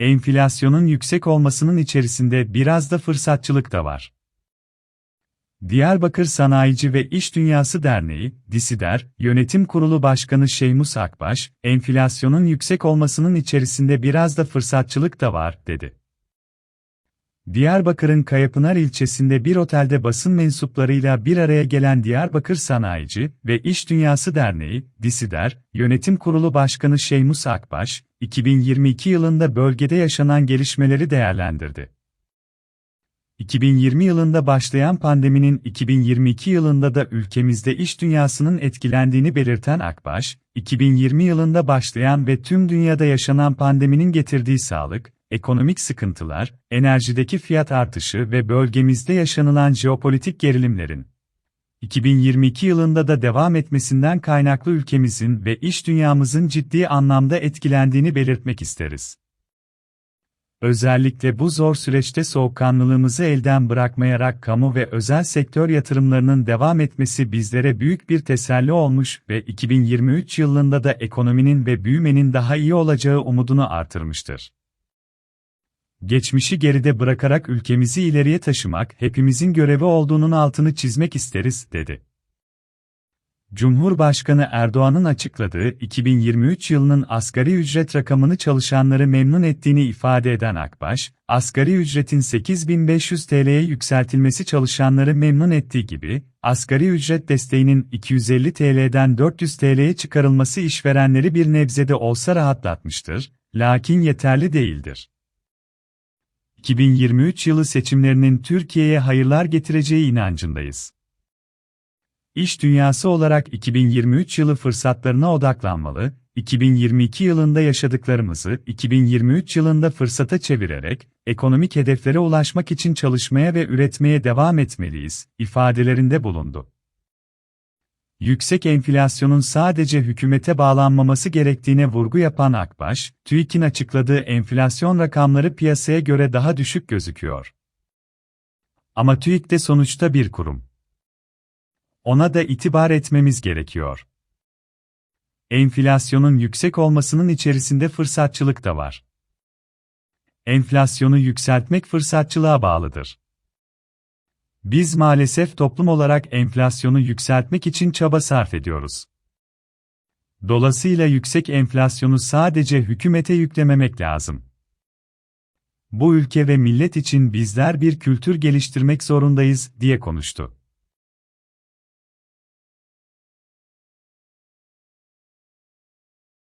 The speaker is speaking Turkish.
enflasyonun yüksek olmasının içerisinde biraz da fırsatçılık da var. Diyarbakır Sanayici ve İş Dünyası Derneği, DİSİDER, Yönetim Kurulu Başkanı Şeymus Akbaş, enflasyonun yüksek olmasının içerisinde biraz da fırsatçılık da var, dedi. Diyarbakır'ın Kayapınar ilçesinde bir otelde basın mensuplarıyla bir araya gelen Diyarbakır Sanayici ve İş Dünyası Derneği, DİSİDER, Yönetim Kurulu Başkanı Şeymus Akbaş, 2022 yılında bölgede yaşanan gelişmeleri değerlendirdi. 2020 yılında başlayan pandeminin 2022 yılında da ülkemizde iş dünyasının etkilendiğini belirten Akbaş, 2020 yılında başlayan ve tüm dünyada yaşanan pandeminin getirdiği sağlık, ekonomik sıkıntılar, enerjideki fiyat artışı ve bölgemizde yaşanılan jeopolitik gerilimlerin 2022 yılında da devam etmesinden kaynaklı ülkemizin ve iş dünyamızın ciddi anlamda etkilendiğini belirtmek isteriz. Özellikle bu zor süreçte soğukkanlılığımızı elden bırakmayarak kamu ve özel sektör yatırımlarının devam etmesi bizlere büyük bir teselli olmuş ve 2023 yılında da ekonominin ve büyümenin daha iyi olacağı umudunu artırmıştır. Geçmişi geride bırakarak ülkemizi ileriye taşımak hepimizin görevi olduğunun altını çizmek isteriz, dedi. Cumhurbaşkanı Erdoğan'ın açıkladığı 2023 yılının asgari ücret rakamını çalışanları memnun ettiğini ifade eden Akbaş, asgari ücretin 8500 TL'ye yükseltilmesi çalışanları memnun ettiği gibi, asgari ücret desteğinin 250 TL'den 400 TL'ye çıkarılması işverenleri bir nebzede olsa rahatlatmıştır, lakin yeterli değildir. 2023 yılı seçimlerinin Türkiye'ye hayırlar getireceği inancındayız. İş dünyası olarak 2023 yılı fırsatlarına odaklanmalı, 2022 yılında yaşadıklarımızı 2023 yılında fırsata çevirerek ekonomik hedeflere ulaşmak için çalışmaya ve üretmeye devam etmeliyiz ifadelerinde bulundu. Yüksek enflasyonun sadece hükümete bağlanmaması gerektiğine vurgu yapan Akbaş, TÜİK'in açıkladığı enflasyon rakamları piyasaya göre daha düşük gözüküyor. Ama TÜİK de sonuçta bir kurum. Ona da itibar etmemiz gerekiyor. Enflasyonun yüksek olmasının içerisinde fırsatçılık da var. Enflasyonu yükseltmek fırsatçılığa bağlıdır. Biz maalesef toplum olarak enflasyonu yükseltmek için çaba sarf ediyoruz. Dolayısıyla yüksek enflasyonu sadece hükümete yüklememek lazım. Bu ülke ve millet için bizler bir kültür geliştirmek zorundayız, diye konuştu.